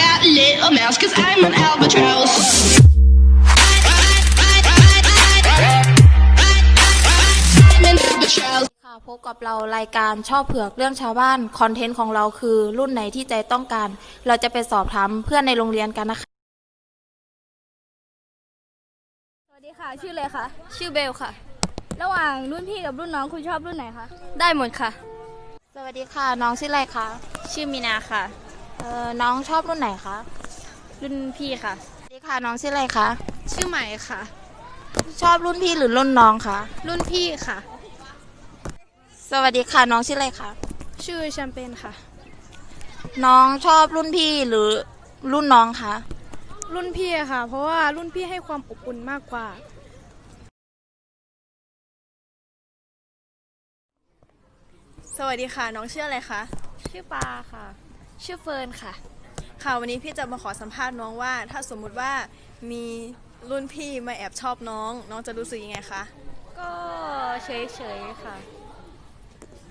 that little mouse, cause I'm an albatross. I'm an albatross. ค่ะพบกับเรารายการชอบเผือกเรื่องชาวบ้าน คอนเทนต์ของเราคือรุ่นไหนที่ใจต้องการ เราจะไปสอบถามเพื่อนในโรงเรียนกันนะคะ สวัสดีค่ะ ชื่อเลยค่ะ ชื่อเบลค่ะ ระหว่างรุ่นพี่กับรุ่นน้องคุณชอบรุ่นไหนคะ ได้หมดค่ะ สวัสดีค่ะ น้องชื่ออะไรคะ ชื่อมีนาค่ะ เอ่อน้องชอบรุ่นไหนคะรุ่นพี่ค่ะ สวัสดีค่ะน้องชื่ออะไรคะ ชื่อใหม่ค่ะ ชอบรุ่นพี่หรือรุ่นน้องคะ รุ่นพี่ค่ะ สวัสดีค่ะน้องชื่ออะไรคะ ชื่อแชมเปญค่ะ น้องชอบรุ่นพี่หรือรุ่นน้องคะ รุ่นพี่ค่ะ เพราะว่ารุ่นพี่ให้ความอบอุ่นมากกว่า สวัสดีค่ะ น้องชื่ออะไรคะ ชื่อปาค่ะ ชื่อเฟิร์นค่ะ ค่ะวันนี้พี่จะมาขอสัมภาษณ์น้องว่า ถ้าสมมุติว่ามีรุ่นพี่มาแอบชอบน้อง น้องจะรู้สึกยังไงคะ ก็เฉยๆค่ะ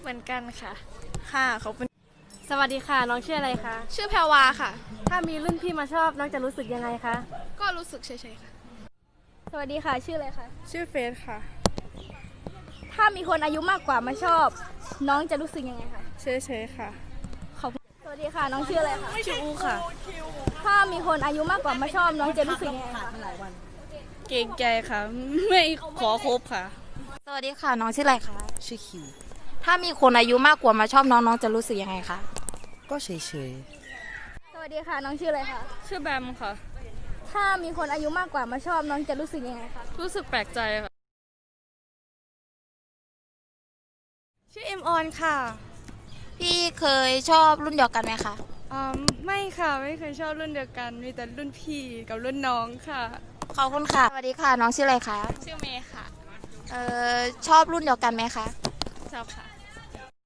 เหมือนกันค่ะ ค่ะขอบคุณสวัสดีค่ะน้องชื่ออะไรคะ ชื่อแพรวาค่ะ ถ้ามีรุ่นพี่มาชอบน้องจะรู้สึกยังไงคะ ก็รู้สึกเฉยๆค่ะ สวัสดีค่ะชื่ออะไรคะ ชื่อเฟสค่ะ ถ้ามีคนอายุมากกว่ามาชอบ น้องจะรู้สึกยังไงคะ เฉยๆค่ะขอบคุณ สวัสดีค่ะ น้องชื่ออะไรคะชื่ออูค่ะ ถ้ามีคนอายุมากกว่ามาชอบน้องจะรู้สึกยังไงคะเก่งใจค่ะ ไม่ขอคบค่ะ สวัสดีค่ะ น้องชื่ออะไรคะ ชื่อคิว ถ้ามีคนอายุมากกว่ามาชอบน้องน้องจะรู้สึกยังไงคะ ก็เฉยสวัสดีค่ะ น้องชื่ออะไรคะ ชื่อแบมค่ะ ถ้ามีคนอายุมากกว่ามาชอบน้องจะรู้สึกยังไงคะ รู้สึกแปลกใจค่ะ ชื่อเอ็มออนค่ะ พี่เคยชอบรุ่นเดียวกันไหมคะ อืมไม่ค่ะไม่เคยชอบรุ่นเดียวกัน มีแต่รุ่นพี่กับรุ่นน้องค่ะ ขอบคุณค่ะ สวัสดีค่ะ น้องชื่ออะไรคะ ชื่อเมย์ค่ะเอ่อ ชอบรุ่นเดียวกันไหมคะ ชอบค่ะ